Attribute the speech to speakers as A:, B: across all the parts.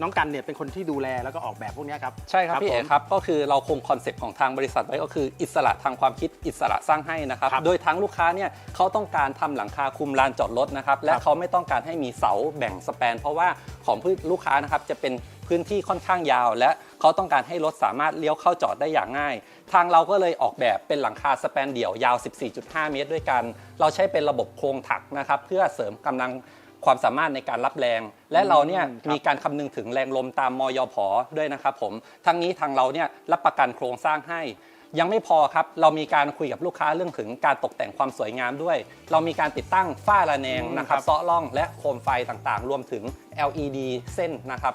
A: น้องกันเนี่ยเป็นคนที่ดูแลแล้วก็ออกแบบพวกเนี้ยครับ
B: ใช่ครับพี่เอ
A: ผม
B: ครับก็คือเราคงคอนเซปต์ของทางบริษัทไว้ก็คืออิสระทางความคิดอิสระสร้างให้นะครับ
A: ครับ
B: โดยทั้งลูกค้าเนี่ยเขาต้องการทำหลังคาคุมลานจอดรถนะครับ และ
A: ครับ
B: เขาไม่ต้องการให้มีเสาแบ่งสแปน เพราะว่าของผู้ลูกค้านะครับจะเป็นพื้นที่ค่อนข้างยาว และเขาต้องการให้รถสามารถเลี้ยวเข้าจอดได้อย่างง่าย ทางเราก็เลยออกแบบเป็นหลังคาสแปนเดี่ยวยาว 14.5 เมตรด้วยกัน เราใช้เป็นระบบโครงถักนะครับเพื่อเสริมกำลัง ความสามารถในการรับแรง และเราเนี่ย
A: อืมครับ
B: มีการคำนึงถึงแรงลมตามมยพด้วยนะครับผมทั้งนี้ทางเราเนี่ยรับประกันโครงสร้างให้ ยังไม่พอครับ เรามีการคุยกับลูกค้าเรื่องถึงการตกแต่งความสวยงามด้วย เรามีการติดตั้งฝ้าระแนง
A: อืม
B: นะครับ
A: ครับ
B: เซาะล่องและโคมไฟต่างๆ รวมถึง LED เส้นนะครับ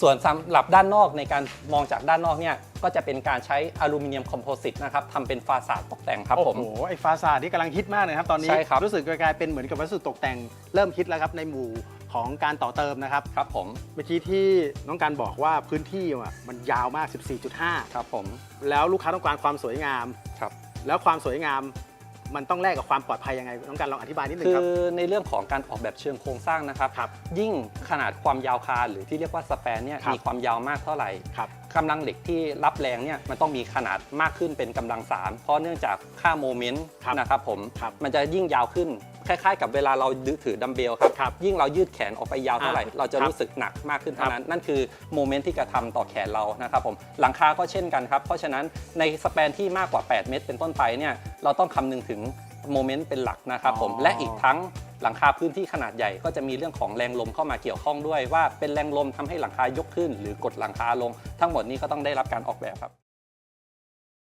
B: ส่วนสำหรับด้านนอกในการมองจากด้านนอกเนี่ยก็จะเป็นการใช้อลูมิเนียมคอมโพสิตนะครับทำเป็นฟาสาดตกแต่งครับผม
A: โอ้โหไอ้ฟาซาดนี่กำลังฮิตมากเลยครับตอนนี้
B: ใช่ครับ
A: รู้สึกกลายเป็นเหมือนกับวัสดุตกแต่งเริ่มฮิตแล้วครับในหมู่ของการต่อเติมนะครับ
B: ครับผม
A: เมื่อกี้ที่น้องการบอกว่าพื้นที่อะมันยาวมาก14.5
B: ครับผม
A: แล้วลูกค้าต้องการความสวยงาม
B: ครับ
A: แล้วความสวยงาม มันต้องแลกกับความปลอดภัยยังไงน้องการลองอธิบายนิดนึง
B: คื
A: ครับ
B: อในเรื่องของการออกแบบเชิงโครงสร้างนะครับ
A: ครับ
B: ยิ่งขนาดความยาวคานหรือที่เรียกว่าสแปนเนี่ย
A: ครับ
B: มีความยาวมากเท่าไหร่
A: ครับ
B: กำลังเหล็กที่รับแรงเนี่ยมันต้องมีขนาดมากขึ้นเป็นกำลัง 3 เพราะเนื่องจากค่าโมเมนต์
A: ครับ
B: นะครับผม
A: ครับ
B: มันจะยิ่งยาวขึ้นคล้ายๆ กับเวลาเราถือดัมเบลครับ
A: ครับ
B: ยิ่งเรายืดแขนออกไปยาวเท่าไหร่
A: อ่า
B: เราจะ
A: ครับ
B: รู้สึกหนักมากขึ้น
A: ครั
B: เท่า
A: บ
B: นั้น นั่นคือโมเมนต์ที่กระทำต่อแขนเรานะครับผมหลังคาก็เช่นกันครับ เพราะฉะนั้นในสแปนที่มากกว่า 8 เมตร เป็นต้นไปเนี่ยเราต้องคำนึงถึงโมเมนต์เป็นหลักนะครับผม
A: อ๋อ
B: และอีกทั้ง หลังคาพื้นที่ขนาดใหญ่ก็จะมีเรื่องของแรงลมเข้ามาเกี่ยวข้องด้วยว่าเป็นแรงลมทำให้หลังคายกขึ้น หรือกดหลังคาลง ทั้งหมดนี้ก็ต้องได้รับการออกแบบครับ